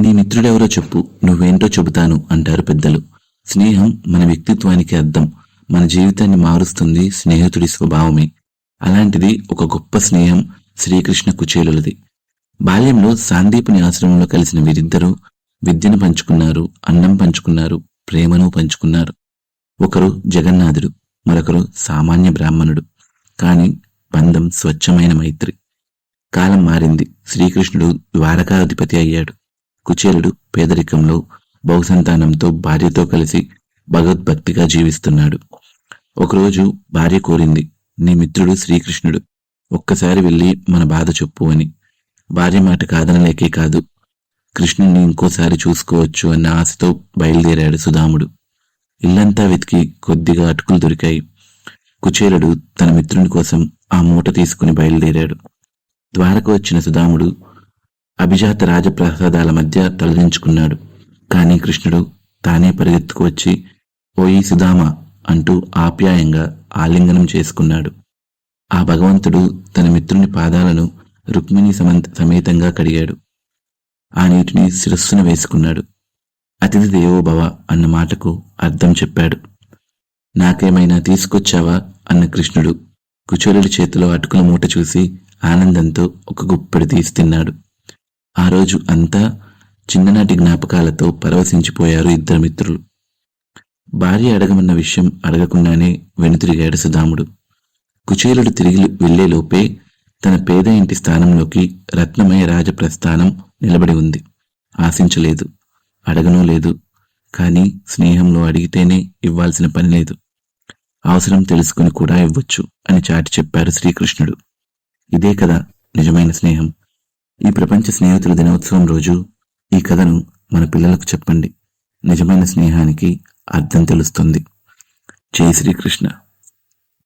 నీ మిత్రుడెవరో చెప్పు నువ్వేంటో చెబుతాను అంటారు పెద్దలు. స్నేహం మన వ్యక్తిత్వానికి అర్థం. మన జీవితాన్ని మారుస్తుంది స్నేహితుడి స్వభావమే. అలాంటిది ఒక గొప్ప స్నేహం శ్రీకృష్ణ కుచేలులది. బాల్యంలో సాందీపుని ఆశ్రమంలో కలిసిన వీరిద్దరూ విద్యను పంచుకున్నారు అన్నం పంచుకున్నారు ప్రేమను పంచుకున్నారు. ఒకరు జగన్నాథుడు మరొకరు సామాన్య బ్రాహ్మణుడు. కాని బంధం స్వచ్ఛమైన మైత్రి. కాలం మారింది. శ్రీకృష్ణుడు ద్వారకాధిపతి అయ్యాడు. కుచేలుడు పేదరికంలో బహుసంతానంతో భార్యతో కలిసి భగవద్భక్తిగా జీవిస్తున్నాడు. ఒకరోజు భార్య కోరింది నీ మిత్రుడు శ్రీకృష్ణుడు ఒక్కసారి వెళ్ళి మన బాధ చెప్పు అని. భార్య మాట కాదనలేకే కాదు కృష్ణుణ్ణి ఇంకోసారి చూసుకోవచ్చు అన్న ఆశతో బయలుదేరాడు సుధాముడు. ఇల్లంతా వెతికి కొద్దిగా అటుకులు దొరికాయి. కుచేలుడు తన మిత్రుని కోసం ఆ మూట తీసుకుని బయలుదేరాడు. ద్వారకు వచ్చిన సుధాముడు అభిజాత రాజప్రసాదాల మధ్య తలదించుకున్నాడు. కానీ కృష్ణుడు తానే పరిగెత్తుకు వచ్చి ఓయి సుధామ అంటూ ఆప్యాయంగా ఆలింగనం చేసుకున్నాడు. ఆ భగవంతుడు తన మిత్రుని పాదాలను రుక్మిణి సమంత సమేతంగా కడిగాడు. ఆ నీటిని శిరస్సున వేసుకున్నాడు. అతిథి దేవోభవ అన్న మాటకు అర్థం చెప్పాడు. నాకేమైనా తీసుకొచ్చావా అన్న కృష్ణుడు కుచోరుడి చేతిలో అటుకుల మూట చూసి ఆనందంతో ఒక గుప్పెడు తీసి తిన్నాడు. ఆ రోజు అంతా చిన్ననాటి జ్ఞాపకాలతో పరవశించిపోయారు ఇద్దరు మిత్రులు. భార్య అడగమన్న విషయం అడగకుండానే వెనుతిరిగాడు సుధాముడు. కుచేలుడు తిరిగి వెళ్ళేలోపే తన పేద ఇంటి స్థానంలోకి రత్నమయ రాజప్రస్థానం నిలబడి ఉంది. ఆశించలేదు అడగనూ లేదు కానీ స్నేహంలో అడిగితేనే ఇవ్వాల్సిన పని లేదు. అవసరం తెలుసుకుని కూడా ఇవ్వచ్చు అని చాటి చెప్పారు శ్రీకృష్ణుడు. ఇదే కదా నిజమైన స్నేహం. ఈ ప్రపంచ స్నేహితుల దినోత్సవం రోజు ఈ కథను మన పిల్లలకు చెప్పండి. నిజమైన స్నేహానికి అర్థం తెలుస్తుంది. జై శ్రీకృష్ణ.